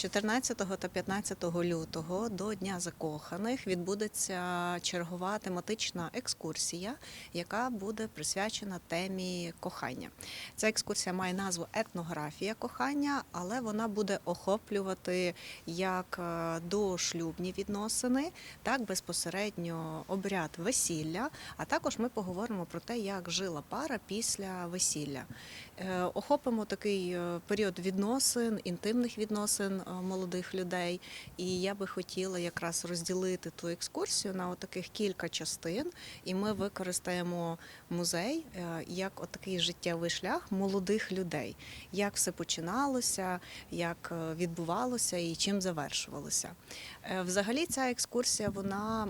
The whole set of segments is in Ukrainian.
14 та 15 лютого до Дня закоханих відбудеться чергова тематична екскурсія, яка буде присвячена темі кохання. Ця екскурсія має назву етнографія кохання, але вона буде охоплювати як е, дошлюбні відносини, так безпосередньо обряд весілля. А також ми поговоримо про те, як жила пара після весілля. Е, Охопимо такий е, період відносин, інтимних відносин молодих людей. І я би хотіла якраз розділити ту екскурсію на таких кілька частин, і ми використаємо музей е, як отакий життєвий шлях молодих людей, як все починалося, як е, відбувалося і чим завершувалося. Е, Взагалі, ця екскурсія вона.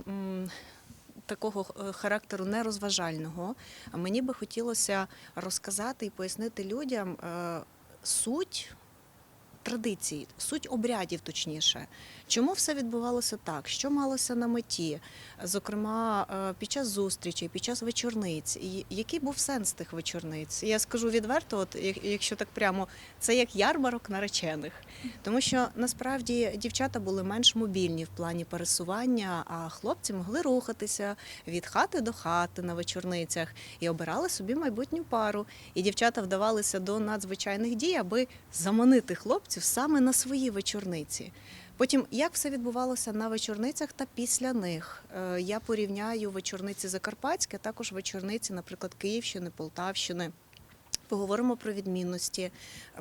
Такого е, характеру нерозважального. Мені би хотілося розказати і пояснити людям е, суть традицій, суть обрядів, точніше. Чому все відбувалося так? Що малося на меті? Зокрема, е, під час зустрічей, під час вечорниць, який був сенс тих вечорниць? Я скажу відверто, от якщо так прямо, це як ярмарок наречених, тому що насправді дівчата були менш мобільні в плані пересування, а хлопці могли рухатися від хати до хати на вечорницях і обирали собі майбутню пару. І дівчата вдавалися до надзвичайних дій, аби заманити хлопців саме на свої вечорниці. Потім, як все відбувалося на вечорницях та після них, Е, я порівняю вечорниці Закарпатські, а також вечорниці, наприклад, Київщини, Полтавщини. Поговоримо про відмінності,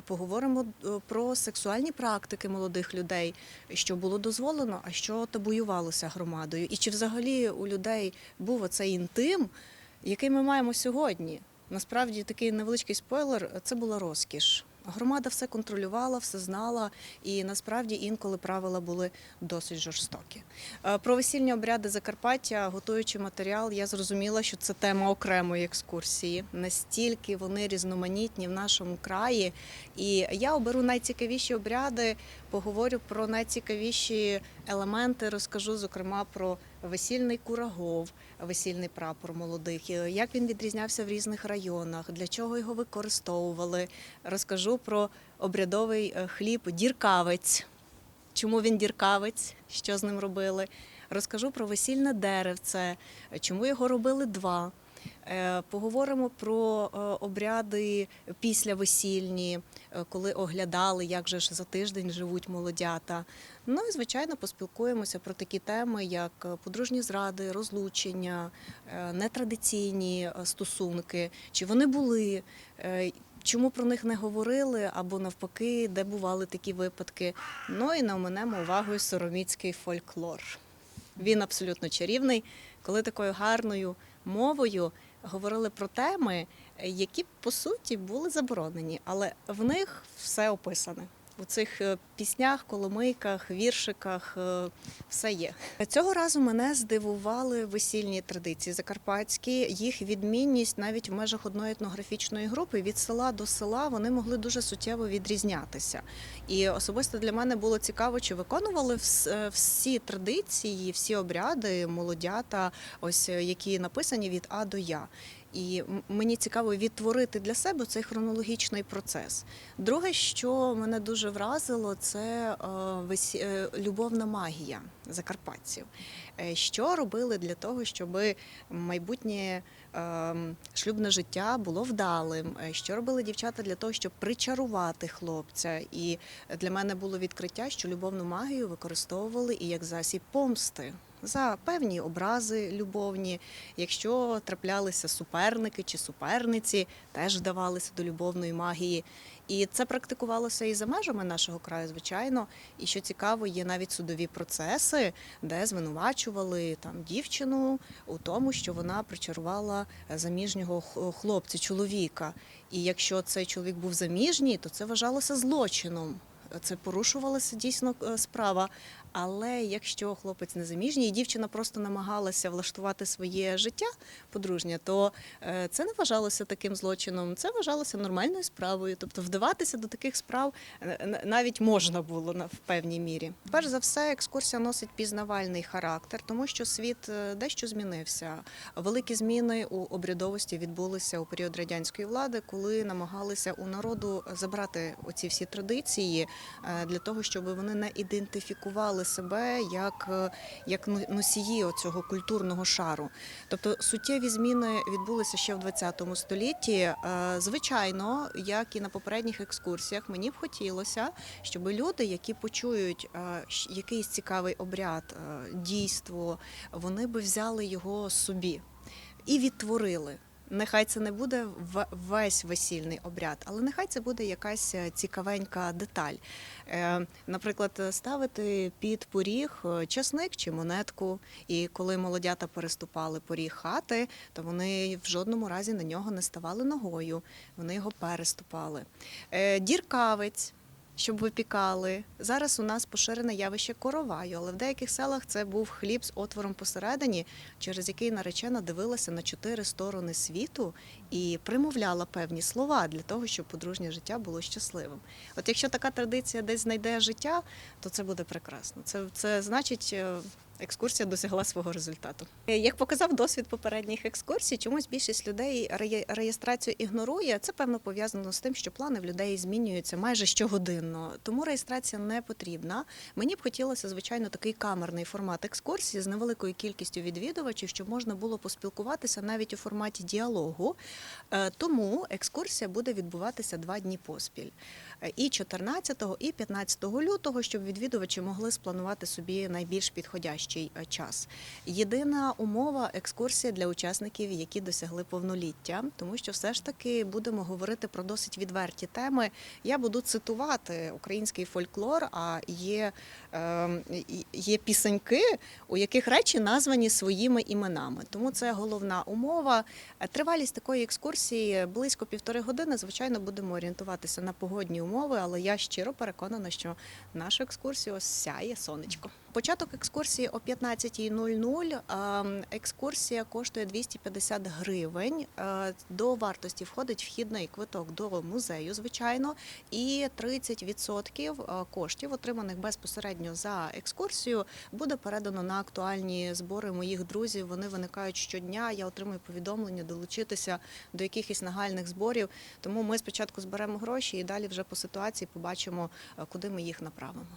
поговоримо е, про сексуальні практики молодих людей, що було дозволено, а що табуювалося громадою. І чи взагалі у людей був оцей інтим, який ми маємо сьогодні? Насправді такий невеличкий спойлер це була розкіш. Громада все контролювала, все знала, і насправді інколи правила були досить жорстокі. Е, Про весільні обряди Закарпаття, готуючи матеріал, я зрозуміла, що це тема окремої екскурсії. Настільки вони різноманітні в нашому краї. І я оберу найцікавіші обряди, поговорю про найцікавіші елементи, розкажу, зокрема, про весільний курагов, весільний прапор молодих, як він відрізнявся в різних районах, для чого його використовували. Розкажу про обрядовий е, хліб діркавець. Чому він діркавець, що з ним робили? Розкажу про весільне деревце, чому його робили два. Е, Поговоримо про е, обряди післявесільні, е, коли оглядали, як же ж за тиждень живуть молодята. Ну і звичайно поспілкуємося про такі теми, як подружні зради, розлучення, нетрадиційні стосунки, чи вони були. Чому про них не говорили, або навпаки, де бували такі випадки. Ну і не оминемо увагою сороміцький фольклор. Він абсолютно чарівний, коли такою гарною мовою говорили про теми, які по суті були заборонені, але в них все описане. У цих е, піснях, коломийках, віршиках е, все є. Цього разу мене здивували весільні традиції закарпатські. Їх відмінність навіть в межах одної етнографічної групи від села до села вони могли дуже суттєво відрізнятися. І особисто для мене було цікаво, чи виконували е, всі традиції, всі обряди, молодята, ось які написані від А до Я. І мені цікаво відтворити для себе цей хронологічний процес. Друге, що мене дуже вразило, це е, е, любовна магія закарпатців. Е, Що робили для того, щоб майбутнє е, шлюбне життя було вдалим? Що робили дівчата для того, щоб причарувати хлопця? І для мене було відкриття, що любовну магію використовували і як засіб помсти. За певні образи любовні, якщо траплялися суперники чи суперниці, теж вдавалися до любовної магії. І це практикувалося і за межами нашого краю, звичайно. І що цікаво, є навіть судові процеси, де звинувачували там дівчину у тому, що вона причарувала заміжнього хлопця, чоловіка. І якщо цей чоловік був заміжній, то це вважалося злочином. Це порушувалася дійсно е, справа. Але якщо хлопець незаміжній, і дівчина просто намагалася влаштувати своє життя подружнє, то е, це не вважалося таким злочином, це вважалося нормальною справою. Тобто вдаватися до таких справ е, навіть можна було в певній мірі. Перш за все, екскурсія носить пізнавальний характер, тому що світ е, дещо змінився. Великі зміни у обрядовості відбулися у період радянської влади, коли намагалися у народу забрати оці всі традиції для того, щоб вони не ідентифікували себе як, е, як ну- носії цього культурного шару. Тобто суттєві зміни відбулися ще в 20 столітті. Е, Звичайно, як і на попередніх екскурсіях, мені б хотілося, щоб люди, які почують е, якийсь цікавий обряд, дійство, вони би взяли його собі і відтворили. Нехай це не буде весь весільний обряд, але нехай це буде якась е, цікавенька деталь. Е, Наприклад, ставити під поріг е, часник чи монетку. І коли молодята переступали поріг хати, то вони в жодному разі на нього не ставали ногою, вони його переступали. Діркавець. Щоб випікали. Зараз у нас поширене явище короваю, але в деяких селах це був хліб з отвором посередині, через який наречена дивилася на чотири сторони світу і примовляла певні слова для того, щоб подружнє життя було щасливим. От якщо така традиція десь знайде життя, то це буде прекрасно. Це, це значить. Екскурсія досягла свого результату. Е, Як показав досвід попередніх екскурсій, чомусь більшість людей реє- реєстрацію ігнорує. Це певно пов'язано з тим, що плани в людей змінюються майже щогодинно, тому реєстрація не потрібна. Мені б хотілося, звичайно, такий камерний формат екскурсії з невеликою кількістю відвідувачів, щоб можна було поспілкуватися навіть у форматі діалогу. Е, Тому екскурсія буде відбуватися два дні поспіль. І 14, і 15 лютого, щоб відвідувачі могли спланувати собі найбільш підходящий е, час. Єдина умова екскурсія для учасників, які досягли повноліття, тому що все ж таки будемо говорити про досить відверті теми. Я буду цитувати український фольклор, а є, е, є пісеньки, у яких речі названі своїми іменами. Тому це головна умова. Тривалість такої екскурсії близько півтори години. Звичайно, будемо орієнтуватися на погодні умови, але я щиро переконана, що нашу екскурсію сяє сонечко. Початок екскурсії о 15.00. Ем, Екскурсія коштує 250 гривень. Е, До вартості входить вхідний квиток до музею, звичайно, і 30% е, коштів, отриманих безпосередньо за екскурсію, буде передано на актуальні збори моїх друзів. Вони виникають щодня. Я отримую повідомлення долучитися до якихось нагальних зборів. Тому ми спочатку зберемо гроші і далі вже по ситуації побачимо, е, куди ми їх направимо.